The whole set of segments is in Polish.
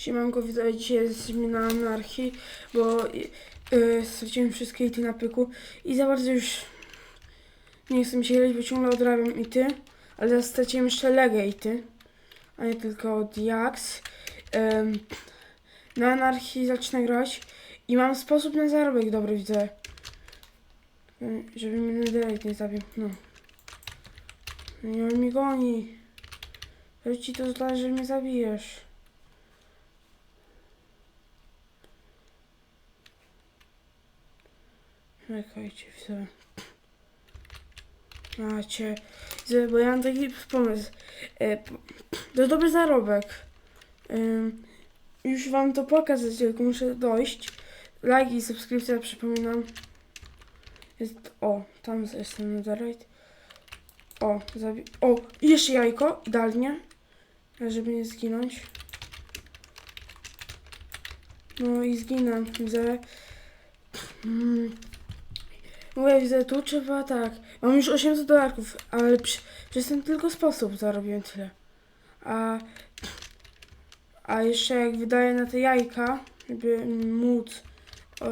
Siemanko, widzę, dzisiaj jesteśmy na anarchii, bo yy, straciłem wszystkie ity na pyku i za bardzo już nie chcę mi się grać, bo ciągle odrabiam ity, ale teraz straciłem jeszcze legę ity, a nie tylko Diax. Ym, na anarchii zacznę grać i mam sposób na zarobek dobry, widzę. Yy, Żeby mnie Netherite nie zabił, no. Nie on mi goni. Ci to zależy, że mnie zabijesz. Czekajcie, widzę. Macie. Widzę, bo ja mam taki pomysł. E, to dobry zarobek. Ym, już wam to pokazać, tylko muszę dojść. Like i subskrypcja, przypominam. Jest, o, tam jest ten netherite. O, zabi... O, jeszcze jajko, idealnie. Żeby nie zginąć. No i zginę. Widzę. Mm. Mówię, widzę, tu trzeba tak. Mam już 800 dolarków, ale przy, przez ten tylko sposób zarobiłem tyle. A, a jeszcze jak wydaję na te jajka, żeby móc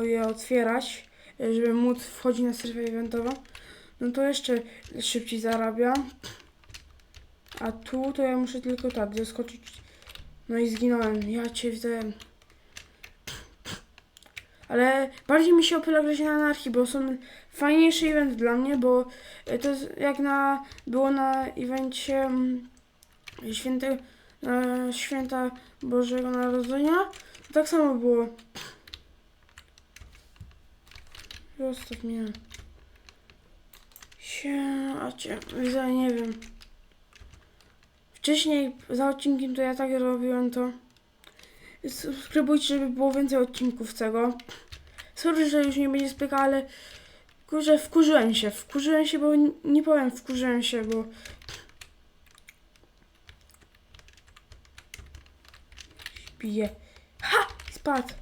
je otwierać, żeby móc wchodzić na strefę eventową, no to jeszcze szybciej zarabiam. A tu to ja muszę tylko tak zaskoczyć. No i zginąłem. Ja cię widzę. Ale bardziej mi się opyla grać na anarchii, bo są fajniejszy event dla mnie, bo e, to jest jak na było na evencie mm, świętego e, święta Bożego Narodzenia. To tak samo było. Zostaw mnie. Się, a cię, widzę, nie wiem. Wcześniej za odcinkiem to ja tak robiłem to. Subskrybujcie, żeby było więcej odcinków tego. Sorry, że już nie będzie spyka, ale kurczę, wkurzyłem się. Wkurzyłem się, bo nie powiem wkurzyłem się, bo bije. Ha! Spadł.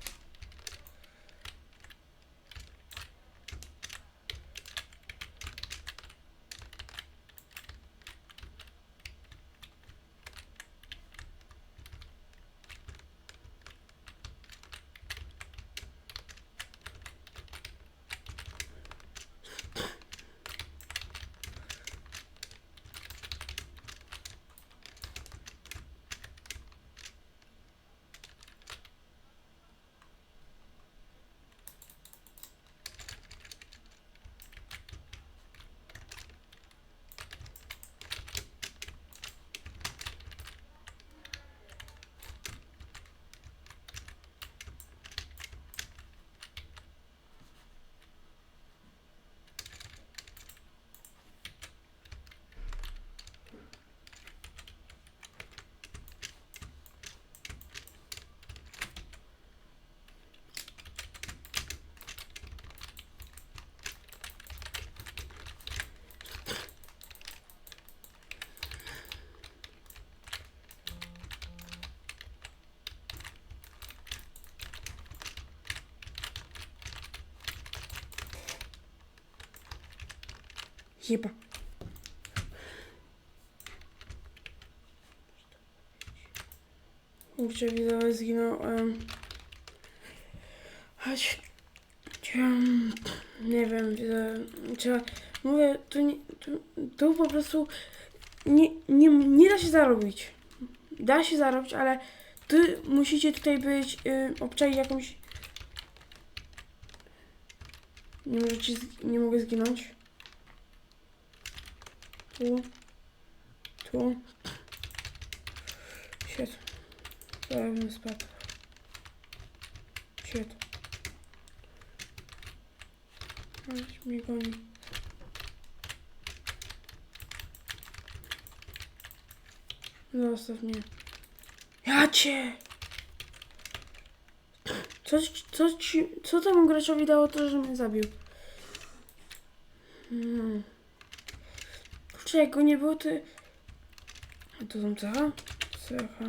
Jeba. Kurczę, widzowie, zginąłem. Chodź. Cię- Nie wiem. Trzeba... Mówię, tu, nie, tu, po prostu nie, nie, nie da się zarobić. Da się zarobić, ale ty musicie tutaj być, y, obczaić jakąś... Nie możecie, nie mogę zginąć. Tu. Tu. Shit. Zaraz bym spadł. Shit. Aleś mnie goni. Zostaw mnie. Ja cię! Co, co, ci, co temu graczowi dało to, że mnie zabił? Hmm. Kurczę, jak go nie było, to... A to są cecha? Cecha.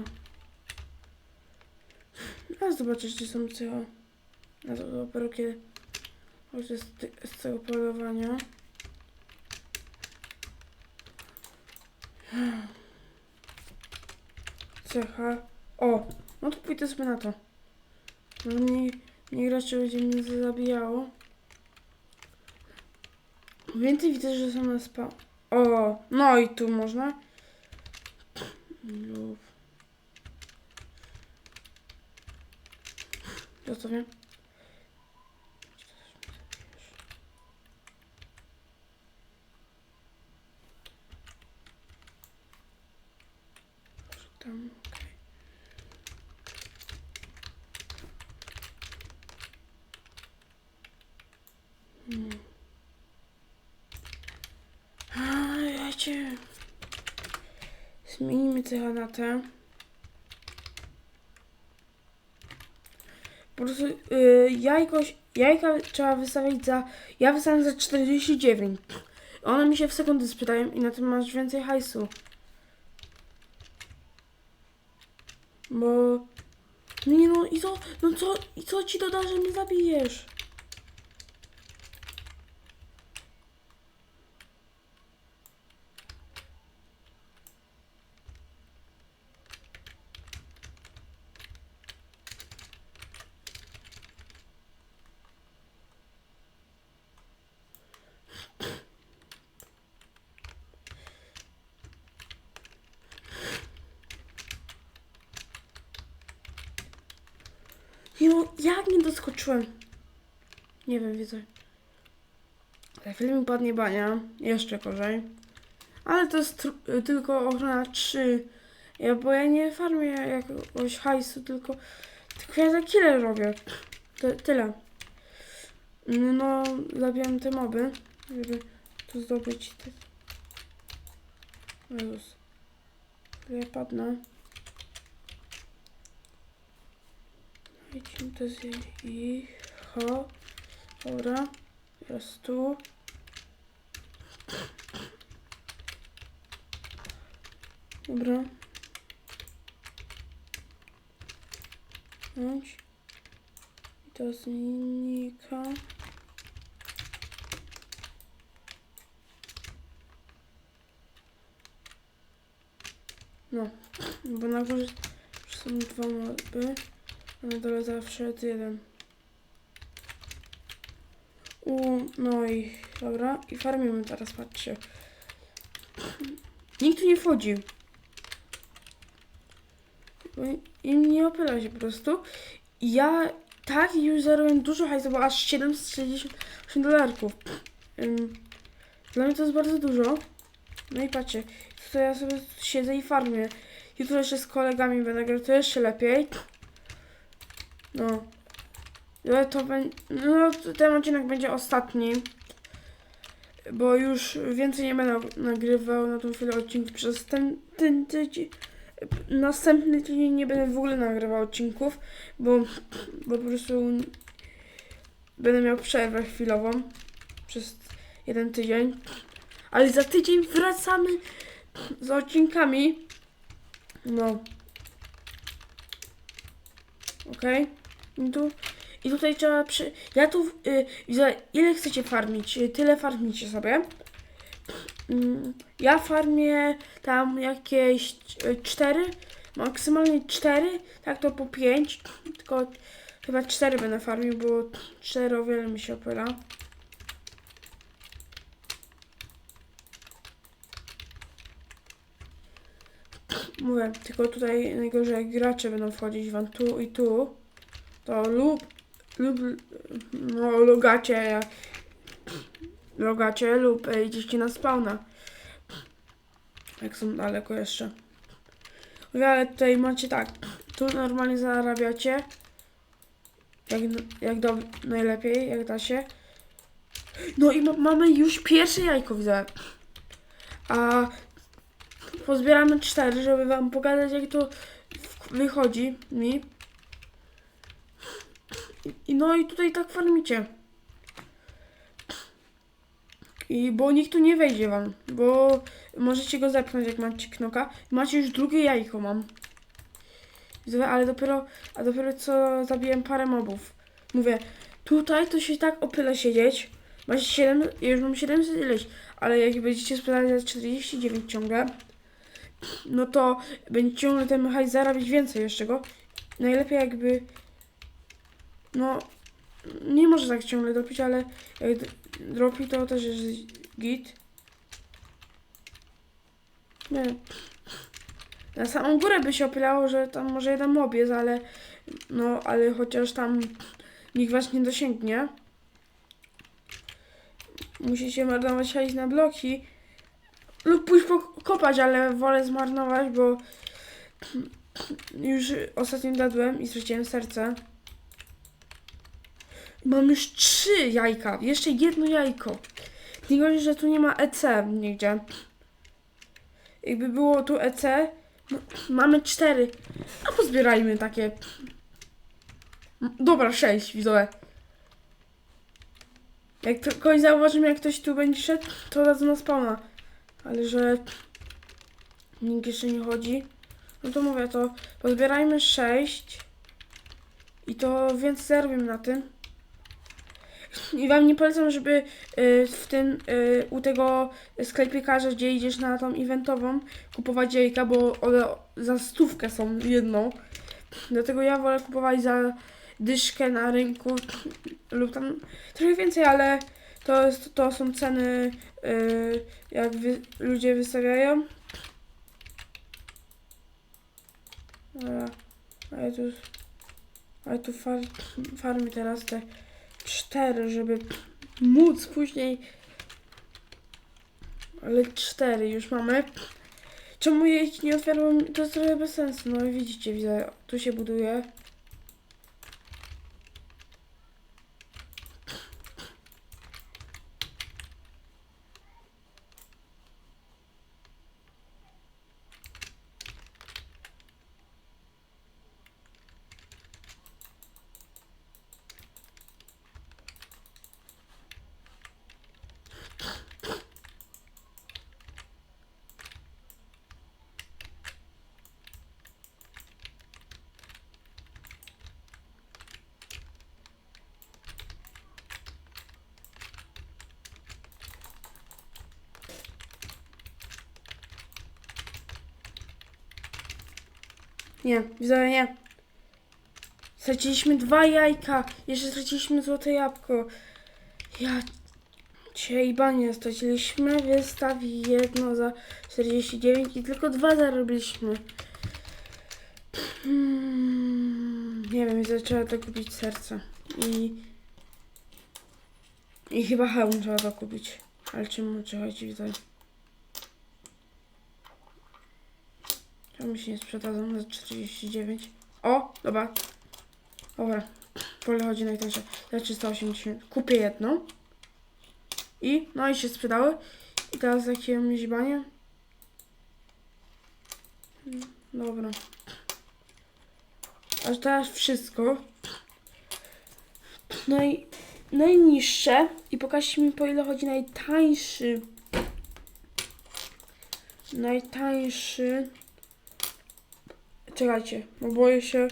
A zobaczysz, czy są cecha. A to dopiero kiedy... Chodź z, z tego polowania. Cecha. O, no to pójdę sobie na to. Może mnie, mnie graczy będzie mnie zabijało. Więcej widzę, że są na spa... O, no i tu można. Lub... Tam, okej. Hmm. A, wiecie. Zmienimy trochę na tę. Po prostu yy, jajko, jajka trzeba wystawić za. Ja wystawiam za 49. One mi się w sekundy sprzedają i na tym masz więcej hajsu. Bo. Nie no i co? No co? I co ci doda, że mnie zabijesz? Nie no, jak nie doskoczyłem? Nie wiem, widzę. Za chwilę padnie bania. Jeszcze gorzej. Ale to jest tylko ochrona 3. Ja, bo ja nie farmię jakiegoś hajsu, tylko, tylko ja za kile robię. Ty, tyle. No, zabijam te moby, żeby tu zdobyć te... Jezus. Ja padnę. Idźmy to z i ho. Dobra. Teraz tu. Dobra. I to znika. No, bo na górze są dwa moby. Na dole zawsze jest jeden. U, no i dobra. I farmimy teraz, patrzcie. Nikt tu nie wchodzi. Im nie opyla się po prostu. Ja tak już zarobiłem dużo hajsu, bo aż 768 dolarków. Dla mnie to jest bardzo dużo. No i patrzcie, tutaj ja sobie siedzę i farmię. Jutro jeszcze z kolegami będę grał, to jeszcze lepiej. No. Ale to będzie. No, ten odcinek będzie ostatni. Bo już więcej nie będę nagrywał na tą chwilę odcinków przez ten, ten tydzień. Następny tydzień nie będę w ogóle nagrywał odcinków, bo, bo po prostu będę miał przerwę chwilową przez jeden tydzień. Ale za tydzień wracamy z odcinkami. No. Okej. I tu, I tutaj trzeba przy... Ja tu... Y, widzę, ile chcecie farmić? Y, Tyle farmicie sobie. Mm, Ja farmię tam jakieś y, cztery, maksymalnie cztery, tak to po pięć, tylko chyba cztery będę farmił, bo cztery o wiele mi się opyla. Mówię, tylko tutaj najgorzej jak gracze będą wchodzić wam tu i tu, to lub, lub no logacie, logacie lub e, idziecie na spawna. Jak są daleko jeszcze. Ale tutaj macie tak, tu normalnie zarabiacie, jak, jak do, najlepiej, jak da się. No i ma, mamy już pierwsze jajko, widzę. A pozbieramy cztery, żeby wam pokazać, jak to wychodzi mi. I- no i tutaj tak farmicie. I bo nikt tu nie wejdzie wam, bo możecie go zepchnąć jak macie knoka. Macie już drugie jajko mam. Ale dopiero, a dopiero co zabiłem parę mobów. Mówię, tutaj to się tak opyla siedzieć. Macie 7, ja już mam 700 ileś, ale jak będziecie sprzedać za 49 ciągle, no to będzie ciągle ten hajs zarabiać więcej jeszcze go. Najlepiej jakby, no, nie może tak ciągle dropić, ale jak d- dropi to też jest git. Nie. Na samą górę by się opylało, że tam może jeden mob jest, ale no, ale chociaż tam nikt was nie dosięgnie. Musicie marnować hajs na bloki lub pójść pokopać, ale wolę zmarnować, bo już ostatnio dadłem i straciłem serce. Mam już trzy jajka, jeszcze jedno jajko. Nie gorzej, że tu nie ma EC nigdzie. Jakby było tu EC, mamy cztery. A pozbierajmy takie. Dobra, sześć, widzowie. Jak to- kogoś zauważymy, jak ktoś tu będzie szedł, to razu na spawna. Ale że nikt jeszcze nie chodzi, no to mówię, to pozbierajmy sześć i to więcej zarobimy na tym. I wam nie polecam, żeby y, w tym, y, u tego sklepikarza, gdzie idziesz na tą eventową, kupować jajka, bo one za stówkę są jedną. Dlatego ja wolę kupować za dyszkę na rynku lub tam trochę więcej, ale to, jest, to są ceny, y, jak wy, ludzie wystawiają. Dobra, a ja tu, a ja tu far, farmię teraz te cztery, żeby móc później. Ale cztery już mamy. Czemu ich nie otwieram? To jest trochę bez sensu. No i widzicie, widzę, tu się buduje. Nie, widzę, nie. Straciliśmy dwa jajka. Jeszcze straciliśmy złote jabłko. Ja i banie straciliśmy. Wystawi jedno za 49 i tylko dwa zarobiliśmy. Hmm, nie wiem, zaczęła to kupić serce. I... I chyba hełm trzeba to kupić. Ale czemu czy chodzi tutaj? Czemu się nie sprzedadzą za 49? O, dobra. Dobra. Pole chodzi najtańsze. Za 380. Kupię jedną. I, no i się sprzedały. I teraz jakie myśbanie? Dobra. Aż teraz wszystko. No i najniższe. I pokażcie mi po ile chodzi najtańszy. Najtańszy. Czekajcie, bo boję się.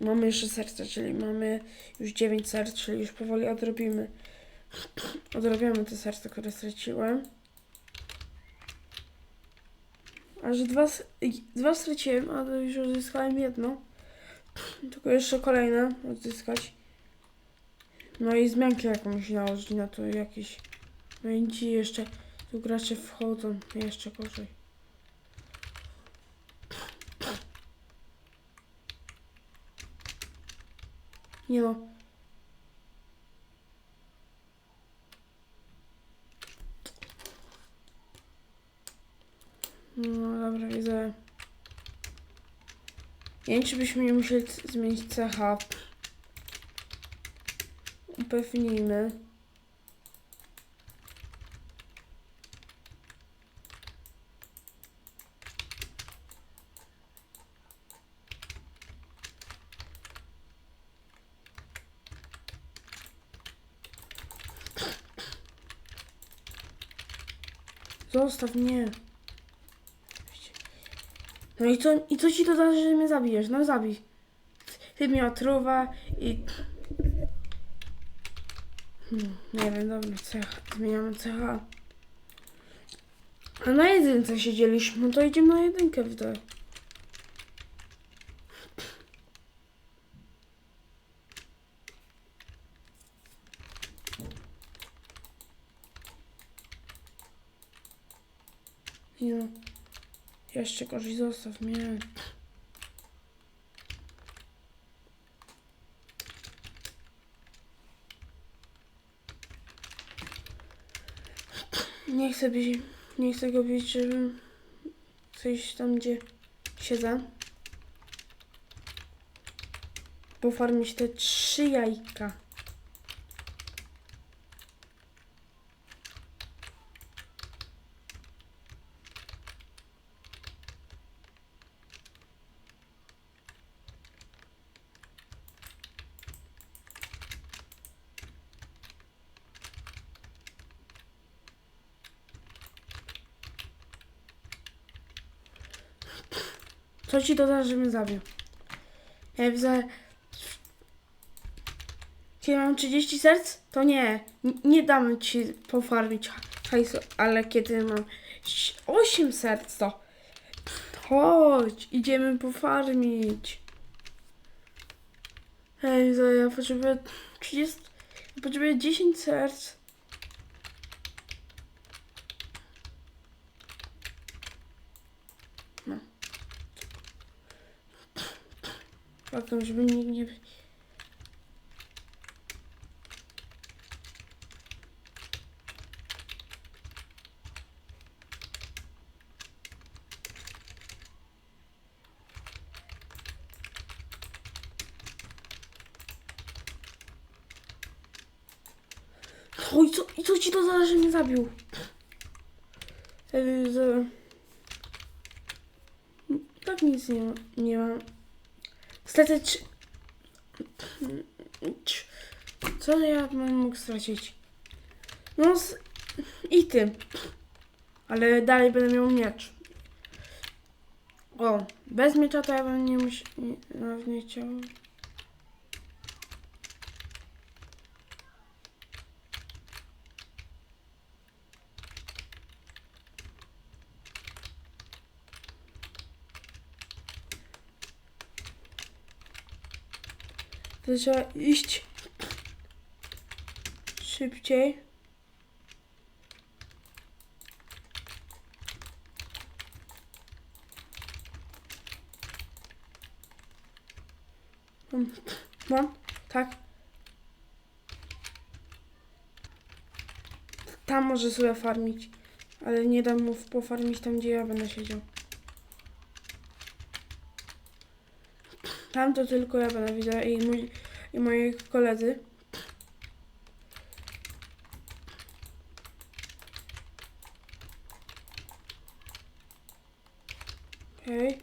Mamy jeszcze serce, czyli mamy już 9 serc, czyli już powoli odrobimy. Odrobiamy te serca, które straciłem. Aż dwa, dwa straciłem, a już odzyskałem jedno. Tylko jeszcze kolejne odzyskać. No i zmiankę jakąś nałożyć na to jakieś. Będzie jeszcze. Tu gracze wchodzą jeszcze gorzej. Nie no. No dobra, widzę. Nie wiem, czy byśmy nie musieli zmienić cecha. Upewnijmy. Zostaw mnie. No i co, i co ci to da, że mnie zabijesz? No zabij. Ty mnie otruwa i... Hmm, nie wiem, dobra, cech. Zmieniamy cecha. A na jedynce siedzieliśmy, to idziemy na jedynkę w dół. Nie no. Jeszcze gorzej zostaw mnie. Nie chcę być, nie chcę go być, żebym coś tam, gdzie siedzę. Pofarmić te trzy jajka. Co ci doda, że mnie zabił? Ja widzę... Kiedy mam 30 serc, to nie. Nie dam ci pofarmić ha- hajsu, ale kiedy mam 8 serc, to... Chodź, idziemy pofarmić. Hej, ja potrzebuję 30... Ja potrzebuję 10 serc. Faktem, żeby nikt nie... O, i co, i co ci to za, że mnie zabił? Yy. Tak nic nie, ma- nie mam. Czy... Co ja bym mógł stracić? No, z... i ty. Ale dalej będę miał miecz. O, bez miecza to ja bym nie musiał... Nie, nie chciał. To trzeba iść szybciej. Mam, tak. Tam może sobie farmić, ale nie dam mu pofarmić tam, gdzie ja będę siedział. Tam to tylko ja będę widział i, mój, i moi koledzy. Okej.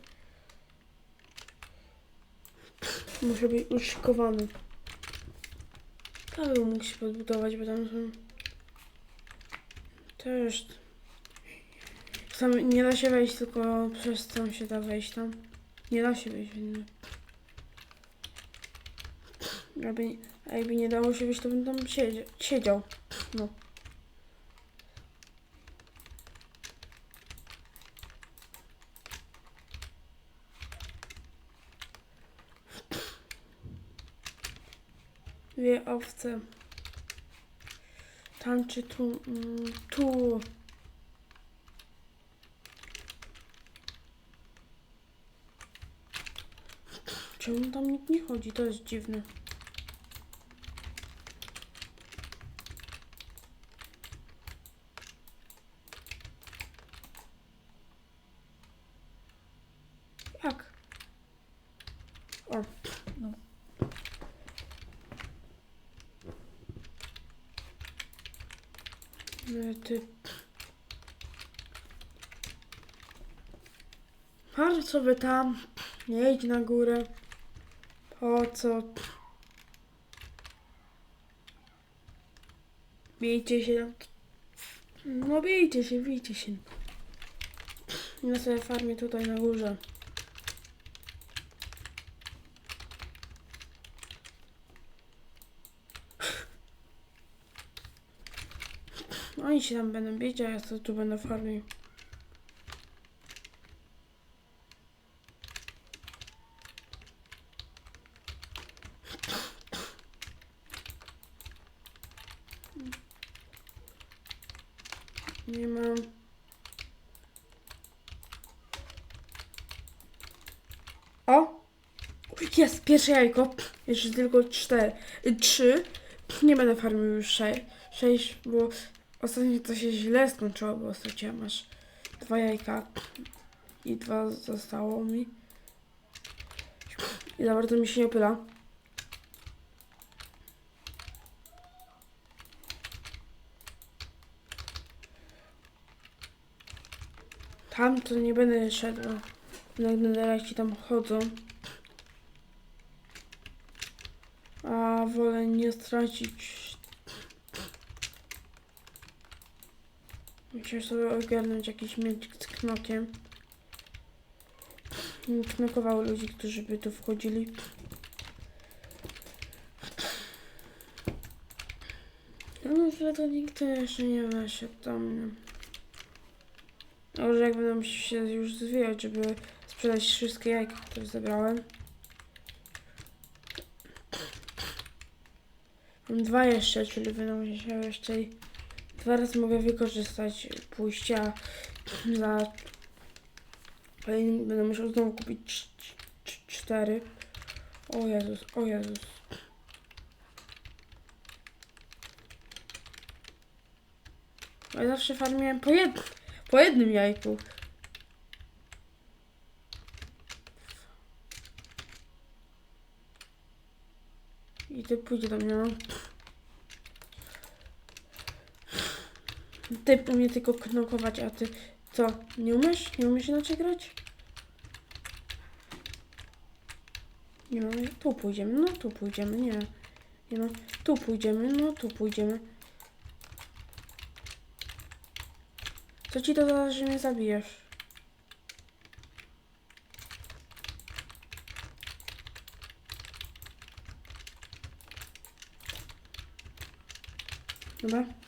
Muszę być uszykowany. Paweł mógł się podbudować, bo tam są... Też... Tam nie da się wejść, tylko przez tam się da wejść tam. Nie da się wejść inny. Jakby, jakby nie dało się wyjść, to bym tam siedział. siedział. No. Dwie owce. Tam czy tu? Mm, tu. Czemu tam nikt nie chodzi? To jest dziwne. Jak? O, no. No ty... Chodź sobie tam, nie idź na górę. Po co? Bijcie się. No bijcie się, bijcie się. Ja sobie farmię tutaj na górze. Oni się tam będą bić, a ja sobie tu będę farmił. Nie mam. O! Jest, pierwsze jajko. Jeszcze tylko cztery. Trzy. Nie będę farmił już sze- sześć, bo ostatnio to się źle skończyło, bo straciłem aż dwa jajka i dwa zostało mi. I za bardzo mi się nie opyla. Tam to nie będę szedł. Nagnadaraki tam chodzą. A wolę nie stracić. Musiałem sobie ogarnąć jakiś mieć z knokiem. Knokował ludzi, którzy by tu wchodzili. No, że to nikt jeszcze nie weszedł do mnie. Może jak będę musiał się już zwijać, żeby sprzedać wszystkie jajka, które zebrałem. Dwa jeszcze, czyli będę musiał jeszcze dwa razy mogę wykorzystać pójścia nie- będę musiał znowu kupić cz- cz- cztery. O Jezus, o Jezus. Ja zawsze farmiłem po, jed... po jednym jajku. I ty pójdzie do mnie, no. Ty umie tylko knokować, a ty co? Nie umiesz? Nie umiesz inaczej grać? Nie no, tu pójdziemy, no tu pójdziemy, nie. Nie no, tu pójdziemy, no tu pójdziemy. Co ci to da, że mnie zabijesz? Dobra.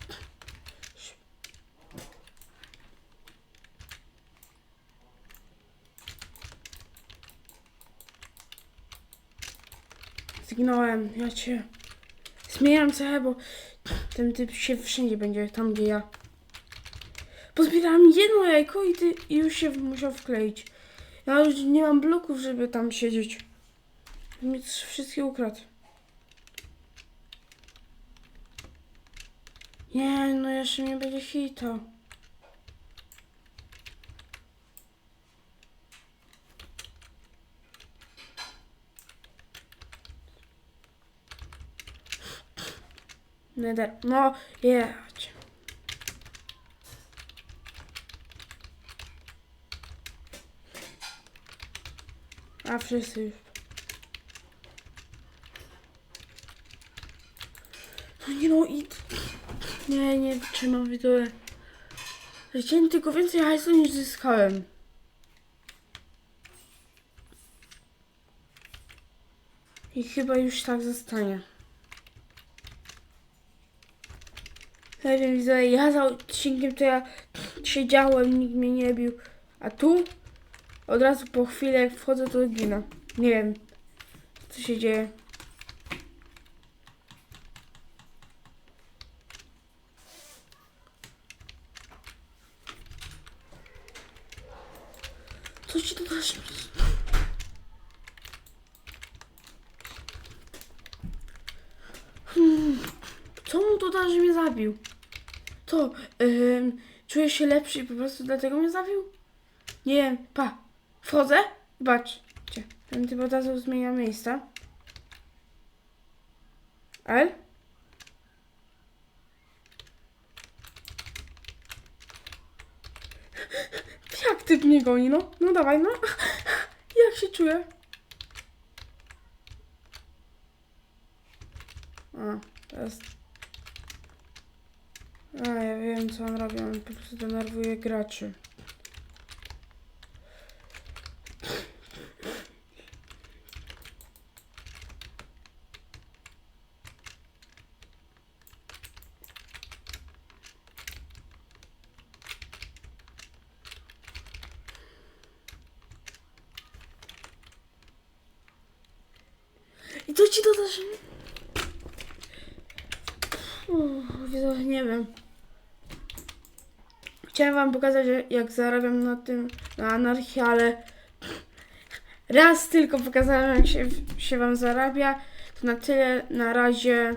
Zginąłem, ja cię. Zmieniam cechę, bo ten typ się wszędzie będzie, tam gdzie ja. Pozbierałam jedno jajko i, ty, i już się musiał wkleić. Ja już nie mam bloków, żeby tam siedzieć. Mi wszystkie ukradł. Nie, no jeszcze mnie będzie hito. Nether. No, jechać. A wszyscy już. No nie no i... Nie, nie trzymam wideo. Chciałem tylko więcej hajsu niż zyskałem. I chyba już tak zostanie. Wiem, widzę, ja za odcinkiem to ja siedziałem, nikt mnie nie bił. A tu od razu po chwili jak wchodzę to ginę. Nie wiem, co się dzieje. Co ci to? Hmm, co mu to da, że mnie zabił? Ym, czuję się lepszy i po prostu dlatego mnie zabił? Nie wiem, pa. Wchodzę? Zobaczcie. Ten typ od razu zmienia miejsca. El? Jak typ mnie goni, no? No dawaj, no. Jak się czuję? A, teraz... A, ja wiem co on robi, on po prostu denerwuje graczy. I co ci to też? Uff, widzę, nie wiem. chciałem wam pokazać, jak zarabiam na tym, na anarchii, ale raz tylko pokazałem, jak się, się wam zarabia. To na tyle, na razie.